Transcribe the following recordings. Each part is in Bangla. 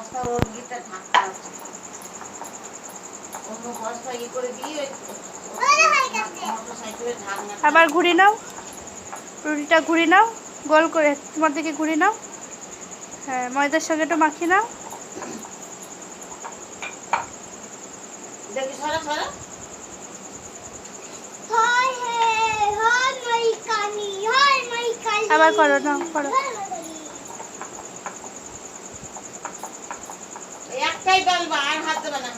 বস্তা ওর গিটা ঢাকা আছে অন্য বস্তা ই করে দিয়ে আবার ঘুরি নাও। রুটিটা ঘুরে নাও। গোল করে তোমার দিকে ঘুরি নাও। হ্যাঁ ময়দার সঙ্গে একটু মাখিয়ে নাও। দেখি সরা সরা। আবার করো নাও করো। একটাই বেলবা আর হাত দেবে না।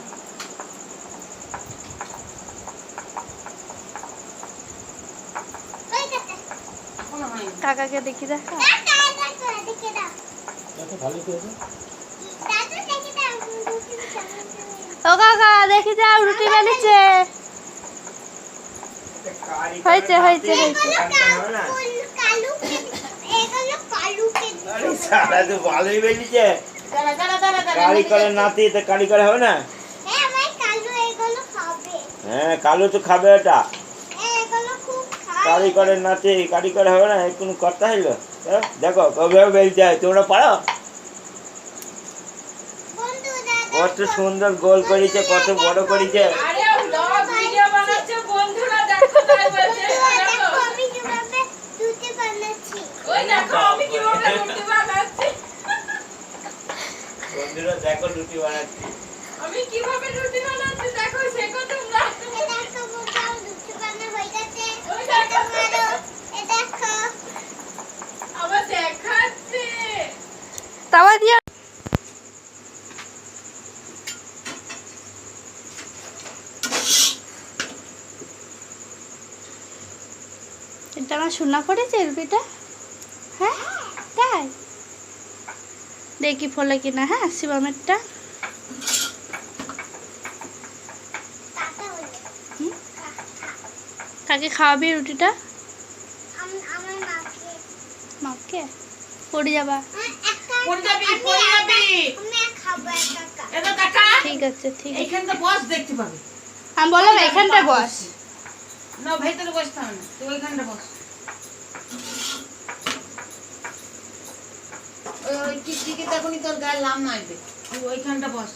কাকাকে দেখি দেখা ও কাকা দেখি যাও রুটি বানিয়েছে হয়েছে হয়েছে হয়েছে। কারিগরের নাতি তো কারিগর হবে না? হ্যাঁ কালো তো খাবে এটা। কারিগরের নাতি কারিগর হবে না? এর কোনো কথা হইল। হ্যাঁ? দেখো কবে বেরিয়ে যায় তোমরা পারো? কত সুন্দর গোল করেছে কত বড় করেছে আরে ব্লগ ভিডিও বানাচ্ছে বন্ধুরা দেখো তাই বলছে দেখো। ওই দেখো আমি কীভাবে রুটি বানাচ্ছি বন্ধুরা দেখো রুটি বানাচ্ছি। আমি কীভাবে রুটি বানাচ্ছি? দেখো শেখো তোমরা আবার দেখাচ্ছে। তাওয়া দিয়ে। এটা আমার শোনা করেছে রুটিটা? হ্যাঁ। তাই? দেখি ফলে কিনা হ্যাঁ শিবামেরটা। কাকে খাওয়াবি রুটিটা? মাকে। পড়ে যাবা। ঠিক আছে ঠিক আছে। এইখানটা বস দেখতে পাবি। আমি বললাম এখানটা বস। না ভেতরে বসতে হবে না তুই ওইখানটা বস। ওই তখনই তোর গায়ে লাম মারবে। তুই ওইখানটা বস।